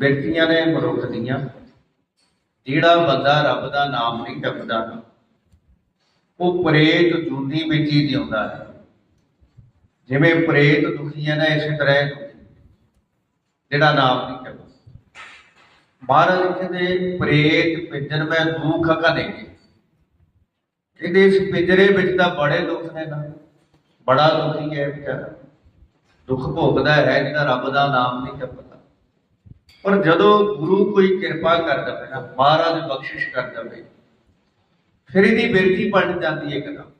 ਬਿਰਤੀਆਂ ਨੇ ਮਨੁੱਖ ਦੀਆਂ, ਜਿਹੜਾ ਬੰਦਾ ਰੱਬ ਦਾ ਨਾਮ ਨਹੀਂ ਜਪਦਾ ਉਹ ਪ੍ਰੇਤ ਜੁੰਦੀ ਵਿੱਚ ਹੀ ਜਿਉਂਦਾ ਹੈ। ਜਿਵੇਂ ਪ੍ਰੇਤ ਦੁਖੀ ਹੈ ਨਾ, ਇਸੇ ਤਰ੍ਹਾਂ ਦੁਖੀ ਜਿਹੜਾ ਨਾਮ ਨਹੀਂ ਜਪਦਾ ਮਹਾਰਾਜ ਕਹਿੰਦੇ ਪ੍ਰੇਤ ਪਿੰਜਰ ਮੈਂ ਦੁੱਖ ਕਨੇਗੇ ਕਹਿੰਦੇ ਇਸ ਪਿੰਜਰੇ ਵਿੱਚ ਤਾਂ ਬੜੇ ਦੁੱਖ ਨੇ ਨਾ। ਬੜਾ ਦੁਖੀ ਹੈ ਵਿਚਾਰਾ। ਦੁੱਖ ਭੋਗਦਾ ਹੈ ਜਿਹੜਾ ਰੱਬ ਦਾ ਨਾਮ ਨਹੀਂ ਜਪਦਾ ਪਰ ਜਦੋਂ ਗੁਰੂ ਕੋਈ ਕਿਰਪਾ ਕਰਦਾ ਦਵੇ ਮਹਾਰਾਜ ਬਖਸ਼ਿਸ਼ ਕਰਦਾ ਦਵੇ ਫਿਰ ਇਹਦੀ ਬਿਰਤੀ ਬਣ ਜਾਂਦੀ ਹੈ ਇੱਕਦਮ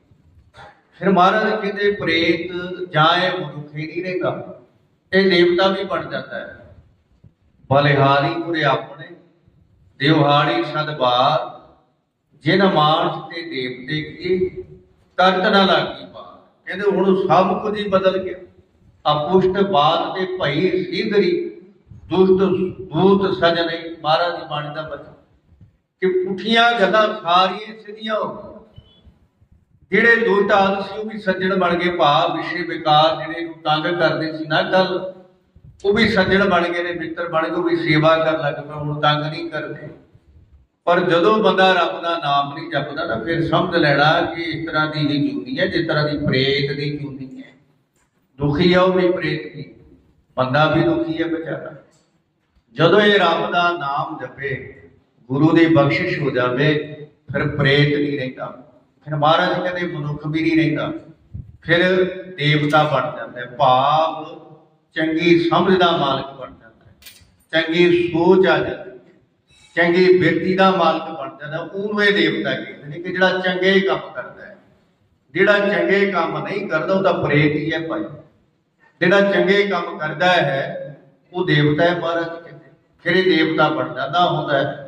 ਫਿਰ ਮਹਾਰਾਜ ਕਹਿੰਦੇ, ਪ੍ਰੇਤ ਜਾਏ, ਮਨੁੱਖ ਹੀ ਨਹੀਂ ਰਹੇਗਾ ਇਹ ਦੇਵਤਾ ਵੀ ਬਣ ਜਾਂਦਾ ਹੈ। ਬਲਿਹਾਰੀ ਪੁਰੇ ਆਪਣੇ ਦਿਵਹਾੜੀ ਸਦਬਾਰ ਜਿਨ ਮਾਨਸ ਤੇ ਦੇਵਤੇ ਕੀ ਤਤ ਨਾ ਲਾਗੀ ਬਾਤ ਕਹਿੰਦੇ, ਹੁਣ ਸਭ ਕੁਝ ਹੀ ਬਦਲ ਗਿਆ। ਅਪੁਸ਼ਟ ਬਾਦ ਤੇ ਭਈ ਸੀਧਰੀ ਦੁਸ਼ਟ ਦੂਤ ਸਜਣੇ, ਮਹਾਰਾਜ ਦੀ ਬਾਣੀ ਦਾ ਬਚਨ। ਕਿ ਪੁੱਠੀਆਂ ਗੱਲਾਂ ਸਾਰੀਆਂ ਸਿੱਧੀਆਂ ਹੋ ਗਈਆਂ। ਜਿਹੜੇ ਦੁਸ਼ਟ ਆਦਿ ਸੀ, ਉਹ ਵੀ ਸੱਜਣ ਬਣ ਗਏ ਭਾਵ, ਵਿਸ਼ੇ ਵਿਕਾਰ, ਜਿਹੜੇ ਨੂੰ ਤੰਗ ਕਰਦੇ ਸੀ ਨਾ ਕੱਲ ਉਹ ਵੀ ਸੱਜਣ ਬਣ ਗਏ ਨੇ, ਮਿੱਤਰ ਬਣ ਗਏ, ਉਹ ਵੀ ਸੇਵਾ ਕਰਨ ਲੱਗ ਪਏ, ਹੁਣ ਤੰਗ ਨਹੀਂ ਕਰਦੇ। ਪਰ ਜਦੋਂ ਬੰਦਾ ਰੱਬ ਦਾ ਨਾਮ ਨਹੀਂ ਜਪਦਾ ਨਾ, ਫਿਰ ਸਮਝ ਲੈਣਾ ਕਿ ਇਸ ਤਰ੍ਹਾਂ ਦੀ ਹੀ ਜੁੰਦੀ ਹੈ, ਜਿਸ ਤਰ੍ਹਾਂ ਦੀ ਪ੍ਰੇਤ ਦੀ ਜੁੰਦੀ ਹੈ। ਦੁਖੀ ਆ, ਉਹ ਵੀ ਪ੍ਰੇਤ ਦੀ। ਬੰਦਾ ਵੀ ਦੁਖੀ ਹੈ, ਵਿਚਾਰਾ। ਜਦੋਂ ਇਹ ਰੱਬ ਦਾ ਨਾਮ ਜਪੇ, ਗੁਰੂ ਦੀ ਬਖਸ਼ਿਸ਼ ਹੋ ਜਾਵੇ, ਫਿਰ ਪ੍ਰੇਤ ਨਹੀਂ ਰਹਿੰਦਾ। ਫਿਰ ਮਹਾਰਾਜ ਕਹਿੰਦੇ, ਮਨੁੱਖ ਵੀ ਨਹੀਂ ਰਹਿੰਦਾ। ਫਿਰ ਦੇਵਤਾ ਬਣ ਜਾਂਦਾ। ਭਾਵ ਚੰਗੀ ਸਮਝ ਦਾ ਮਾਲਕ ਬਣ ਜਾਂਦਾ। ਚੰਗੀ ਸੋਚ ਆ ਜਾਂਦੀ। ਹੈ ਚੰਗੀ ਬਿਰਤੀ ਦਾ ਮਾਲਕ ਬਣ ਜਾਂਦਾ। ਉਹਨੂੰ ਇਹ ਦੇਵਤਾ ਕਹਿੰਦੇ ਨੇ ਕਿ ਜਿਹੜਾ ਚੰਗੇ ਕੰਮ ਕਰਦਾ ਹੈ। ਜਿਹੜਾ ਚੰਗੇ ਕੰਮ ਨਹੀਂ ਕਰਦਾ ਉਹ ਤਾਂ ਪ੍ਰੇਤ ਹੀ ਹੈ ਭਾਈ। ਜਿਹੜਾ ਚੰਗੇ ਕੰਮ ਕਰਦਾ ਹੈ, ਉਹ ਦੇਵਤਾ ਹੈ ਮਹਾਰਾਜ ਸ੍ਰੀ ਦੇਵਤਾ ਬਣ ਜਾਂਦਾ ਹੁੰਦਾ। ਹੈ